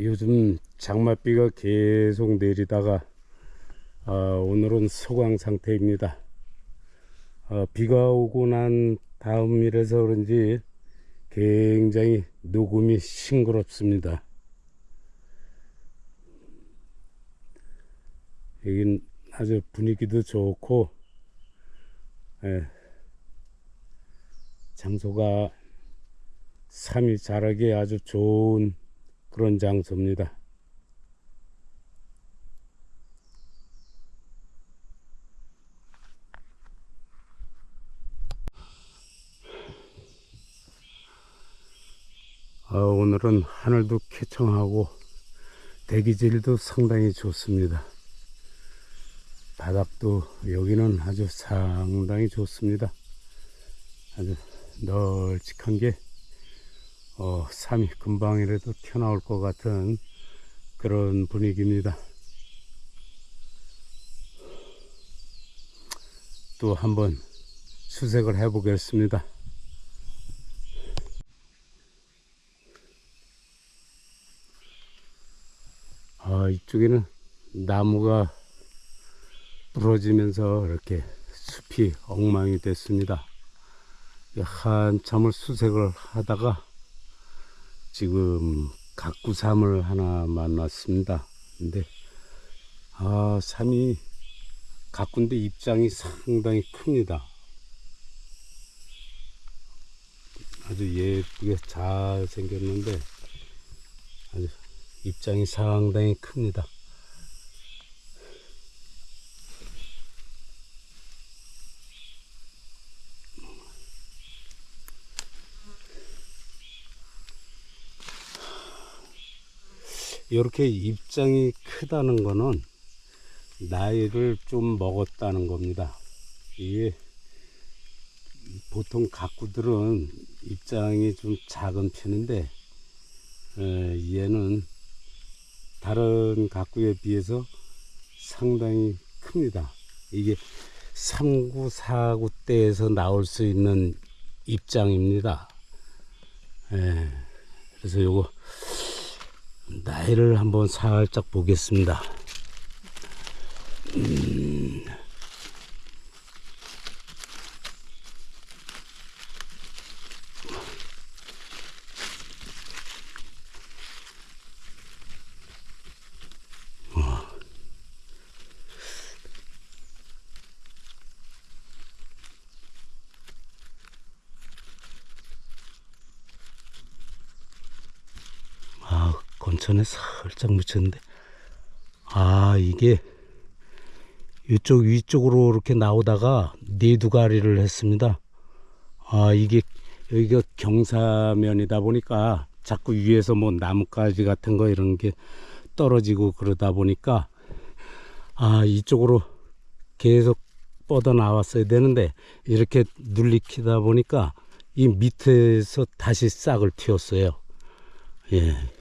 요즘 장맛비가 계속 내리다가 아, 오늘은 소강 상태입니다. 아, 비가 오고 난 다음이라서 그런지 굉장히 녹음이 싱그럽습니다. 여긴 아주 분위기도 좋고 예, 장소가 삶이 자라기 아주 좋은 그런 장소입니다. 아, 오늘은 하늘도 쾌청하고 대기질도 상당히 좋습니다. 바닥도 여기는 아주 상당히 좋습니다. 아주 널찍한 게 어, 삶이 금방이라도 튀어나올 것 같은 그런 분위기입니다. 또 한번 수색을 해 보겠습니다. 아, 이쪽에는 나무가 부러지면서 이렇게 숲이 엉망이 됐습니다. 한참을 수색을 하다가 지금 각구삼을 하나 만났습니다. 근데 아 삼이 가꾼데 입장이 상당히 큽니다. 아주 예쁘게 잘 생겼는데 아주 입장이 상당히 큽니다. 이렇게 입장이 크다는 거는 나이를 좀 먹었다는 겁니다. 이게 보통 가꾸들은 입장이 좀 작은 편인데 에, 얘는 다른 가꾸에 비해서 상당히 큽니다. 이게 3구, 4구 때에서 나올 수 있는 입장입니다. 에, 그래서 요거 나이를 한번 살짝 보겠습니다. 음. 어. 아, 건천에 살짝 묻혔는데, 아, 이게 이쪽 위쪽으로 이렇게 나오다가 네 두가리를 했습니다. 아, 이게 여기가 경사면이다 보니까 자꾸 위에서 뭐 나뭇가지 같은 거 이런 게 떨어지고 그러다 보니까 아, 이쪽으로 계속 뻗어 나왔어야 되는데 이렇게 눌리키다 보니까 이 밑에서 다시 싹을 틔웠어요. 예.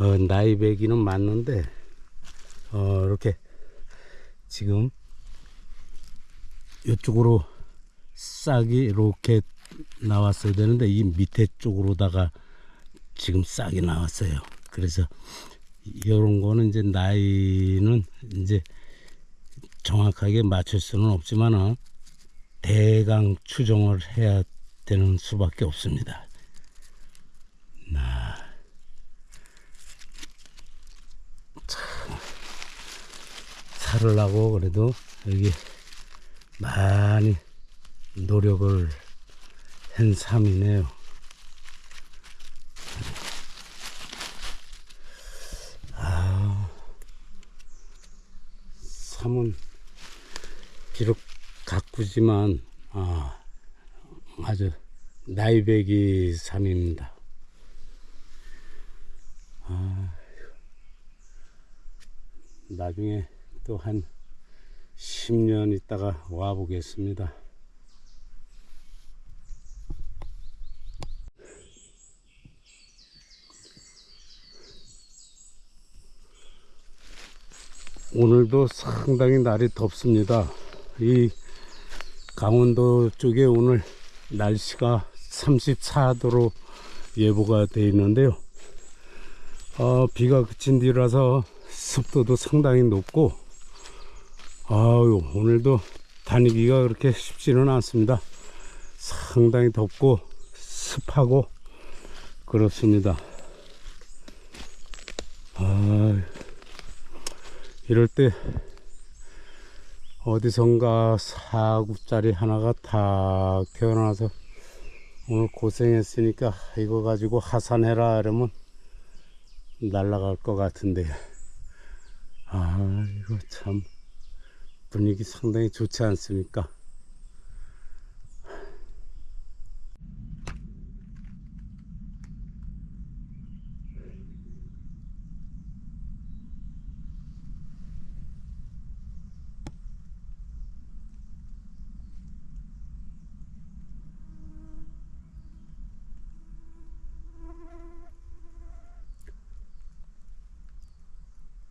어, 나이 배기는 맞는데, 어, 이렇게 지금 이쪽으로 싹이 이렇게 나왔어야 되는데, 이 밑에 쪽으로다가 지금 싹이 나왔어요. 그래서 이런 거는 이제 나이는 이제 정확하게 맞출 수는 없지만은 대강 추정을 해야 되는 수밖에 없습니다. 나 살으려고 그래도 여기 많이 노력을 한 삶이네요. 아, 삶은 비록 가꾸지만 아, 아주 나이배기 삶입니다. 아, 나중에 또 한 10년 있다가 와 보겠습니다. 오늘도 상당히 날이 덥습니다. 이 강원도 쪽에 오늘 날씨가 34도로 예보가 되어 있는데요. 어, 비가 그친 뒤라서 습도도 상당히 높고 아유 오늘도 다니기가 그렇게 쉽지는 않습니다. 상당히 덥고 습하고 그렇습니다. 아 이럴 때 어디선가 사구짜리 하나가 탁 태어나서 오늘 고생했으니까 이거 가지고 하산해라 이러면 날아갈 것 같은데 아 이거 참 분위기 상당히 좋지 않습니까?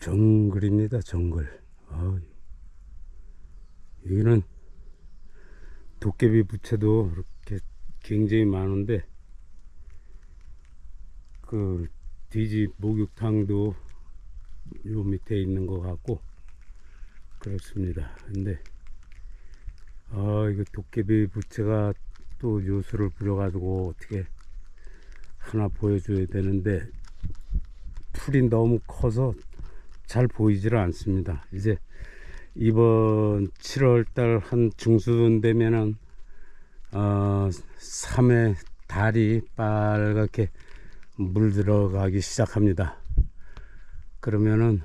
정글입니다 정글 아, 여기는 도깨비 부채도 이렇게 굉장히 많은데 그 돼지 목욕탕도 요 밑에 있는 것 같고 그렇습니다 근데 아 이거 도깨비 부채가 또 요술을 부려 가지고 어떻게 하나 보여줘야 되는데 풀이 너무 커서 잘 보이지를 않습니다. 이제 이번 7월 달 한 중순 되면은 어 3회 달이 빨갛게 물들어가기 시작합니다. 그러면은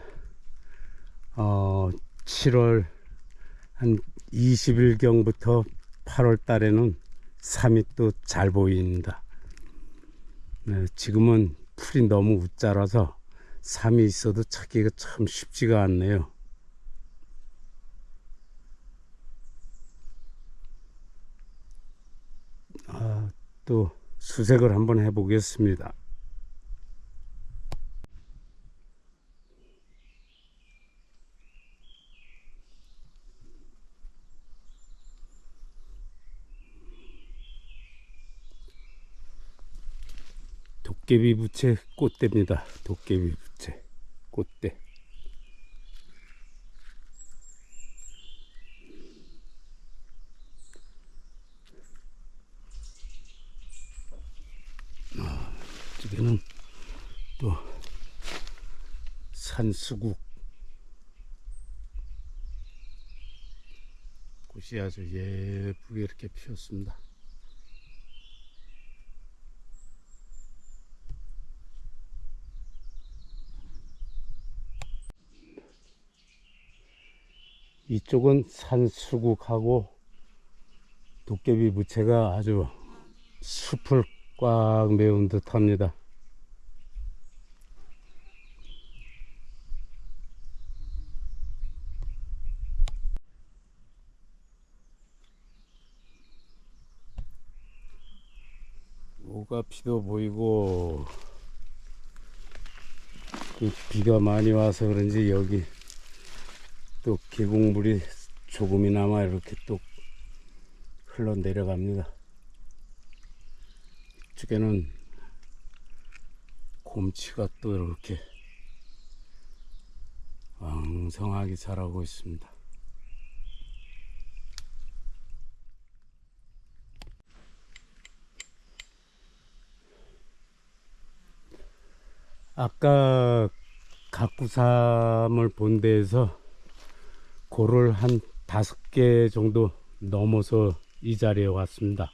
어 7월 한 20일경부터 8월 달에는 삼이 또 잘 보입니다. 네, 지금은 풀이 너무 웃자라서 삼이 있어도 찾기가 참 쉽지가 않네요. 아, 또 수색을 한번 해 보겠습니다. 도깨비 부채 꽃대입니다. 도깨비 부채 꽃대. 아, 이쪽에는 또 산수국 꽃이 아주 예쁘게 이렇게 피었습니다. 이쪽은 산수국하고 도깨비 부채가 아주 숲을 꽉 메운 듯 합니다. 가피도 보이고 그 비가 많이 와서 그런지 여기 또 계곡물이 조금이나마 이렇게 또 흘러 내려갑니다. 이쪽에는 곰치가 또 이렇게 왕성하게 자라고 있습니다. 아까 각구삼을 본 데에서 고를 한 다섯 개 정도 넘어서 이 자리에 왔습니다.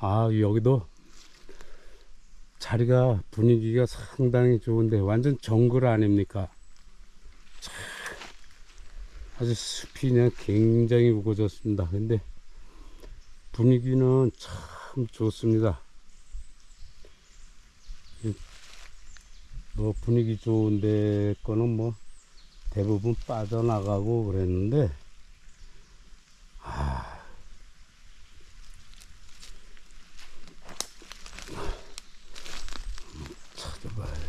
아, 여기도 자리가 분위기가 상당히 좋은데 완전 정글 아닙니까? 참, 아주 숲이 그냥 굉장히 우거졌습니다. 근데 분위기는 참 좋습니다. 뭐 분위기 좋은데 거는 뭐 대부분 빠져나가고 그랬는데 아, 찾아봐야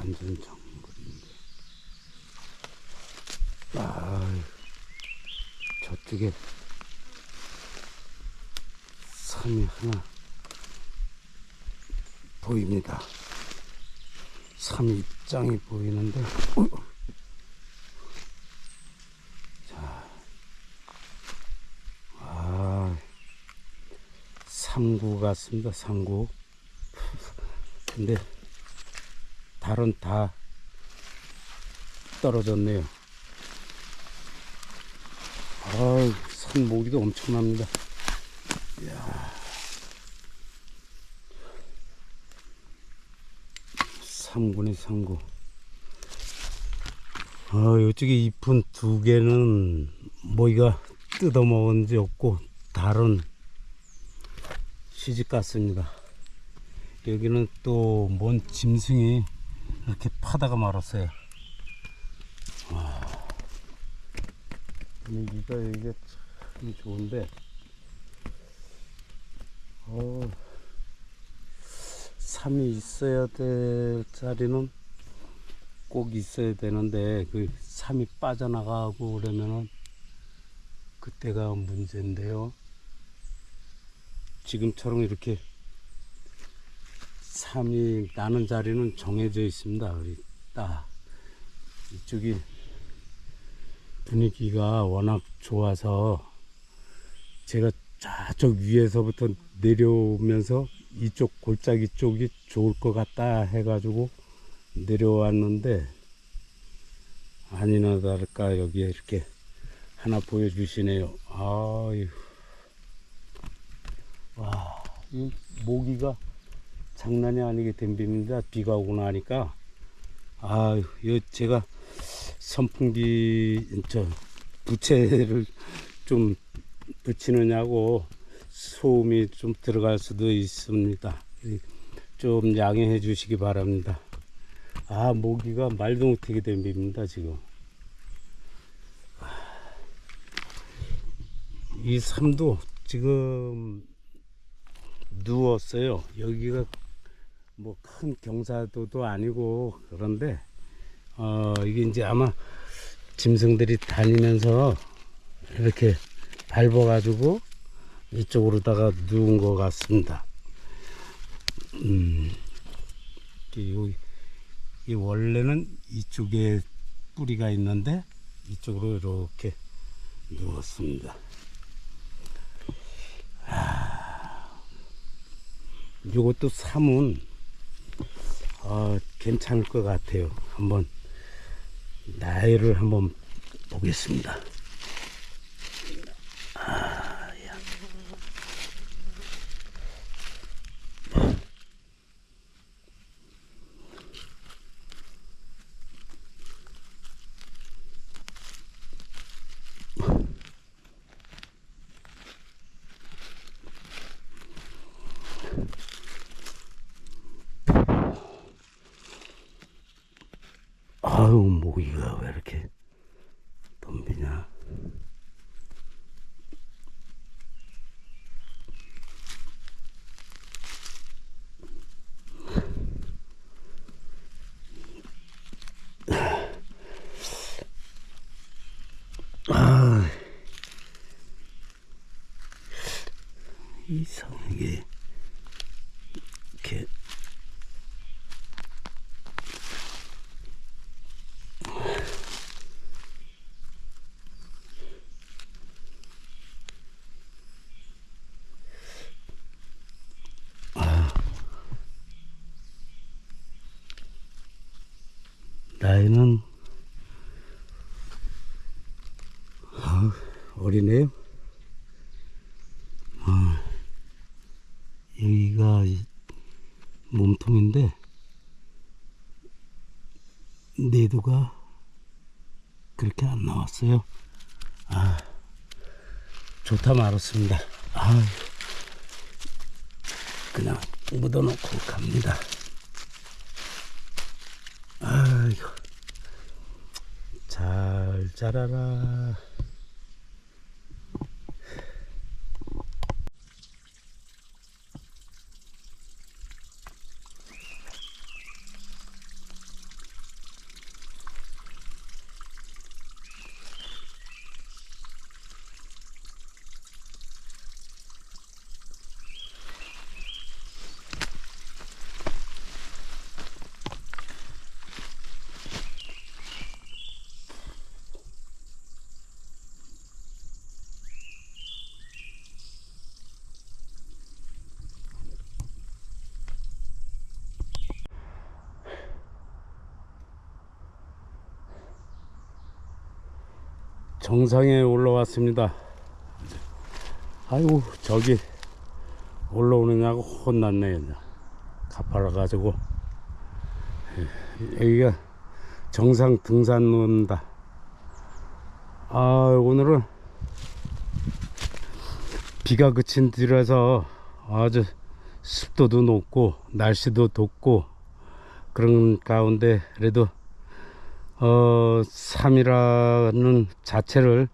완전 정글인데. 아, 저쪽에 산이 하나 보입니다. 산 입장이 보이는데, 어이, 자, 아, 삼구 같습니다. 삼구. 근데 달은 다 떨어졌네요. 아, 산 모기도 엄청납니다. 이야. 삼군이 삼구. 아, 이쪽에 잎은 두 개는 모기가 뜯어먹은 지 없고, 달은 시집 갔습니다. 여기는 또뭔 짐승이 이렇게 파다가 말았어요. 분위기가 여기가 참 좋은데, 어, 삶이 있어야 될 자리는 꼭 있어야 되는데, 그 삶이 빠져나가고 그러면은 그때가 문제인데요. 지금처럼 이렇게 삶이 나는 자리는 정해져 있습니다. 우리 딱 이쪽이 분위기가 워낙 좋아서 제가 저쪽 위에서부터 내려오면서 이쪽 골짜기 쪽이 좋을 것 같다 해가지고 내려왔는데 아니나 다를까 여기에 이렇게 하나 보여주시네요. 아유. 와, 이 모기가 장난이 아니게 덤빕니다. 비가 오고 나니까. 아유, 이 제가 선풍기, 저, 부채를 좀 붙이느냐고 소음이 좀 들어갈 수도 있습니다. 좀 양해해 주시기 바랍니다. 아, 모기가 말도 못하게 덤빕니다, 지금. 이 삶도 지금 누웠어요. 여기가 뭐 큰 경사도도 아니고 그런데 어 이게 이제 아마 짐승들이 다니면서 이렇게 밟아가지고 이쪽으로다가 누운 것 같습니다. 음, 이, 이 원래는 이쪽에 뿌리가 있는데 이쪽으로 이렇게 누웠습니다. 요것도 삼은 어, 괜찮을 것 같아요. 한번 나이를 한번 보겠습니다. 아, 모기가 왜 이렇게 덤비냐? 아 이상하게 나이는 아, 어리네요. 아, 여기가 이 몸통인데 내도가 그렇게 안 나왔어요. 아, 좋다 말았습니다. 아, 그냥 묻어놓고 갑니다. 아이고 잘 자라라 정상에 올라왔습니다. 아이고 저기 올라오느냐고 혼났네 그냥. 가파라가지고 예, 여기가 정상 등산로입니다. 아 오늘은 비가 그친 뒤라서 아주 습도도 높고 날씨도 덥고 그런 가운데 그래도 어 삶이라는 자체를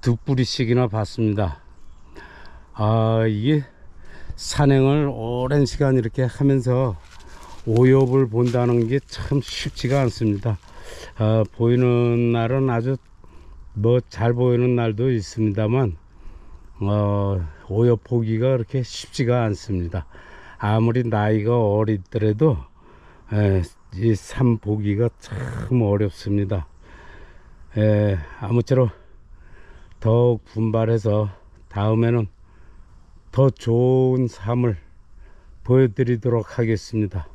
두 뿌리씩이나 봤습니다. 아 이게 산행을 오랜 시간 이렇게 하면서 오엽을 본다는 게 참 쉽지가 않습니다. 아, 보이는 날은 아주 뭐 잘 보이는 날도 있습니다만 어, 오엽 보기가 그렇게 쉽지가 않습니다. 아무리 나이가 어리더라도 에, 이산 보기가 참 어렵습니다. 에, 아무쪼록 더욱 분발해서 다음에는 더 좋은 삶을 보여드리도록 하겠습니다.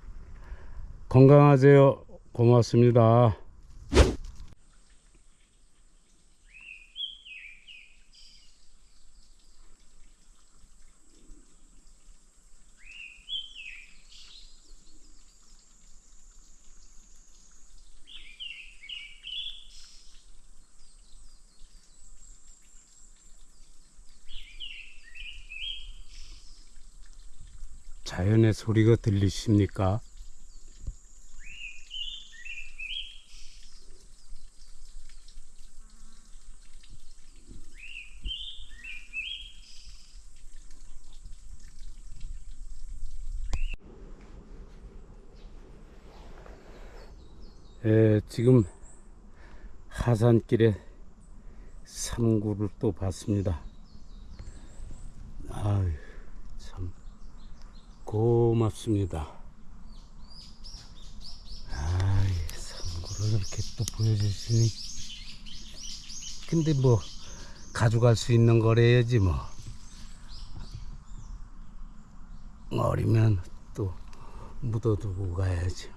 건강하세요. 고맙습니다. 소리가 들리십니까? 에, 지금 하산길에 삼구를 또 봤습니다. 아유, 참. 고맙습니다. 아이, 선구를 이렇게 또 보여주시니. 근데 뭐, 가져갈 수 있는 거래야지 뭐. 어리면 또 묻어두고 가야지.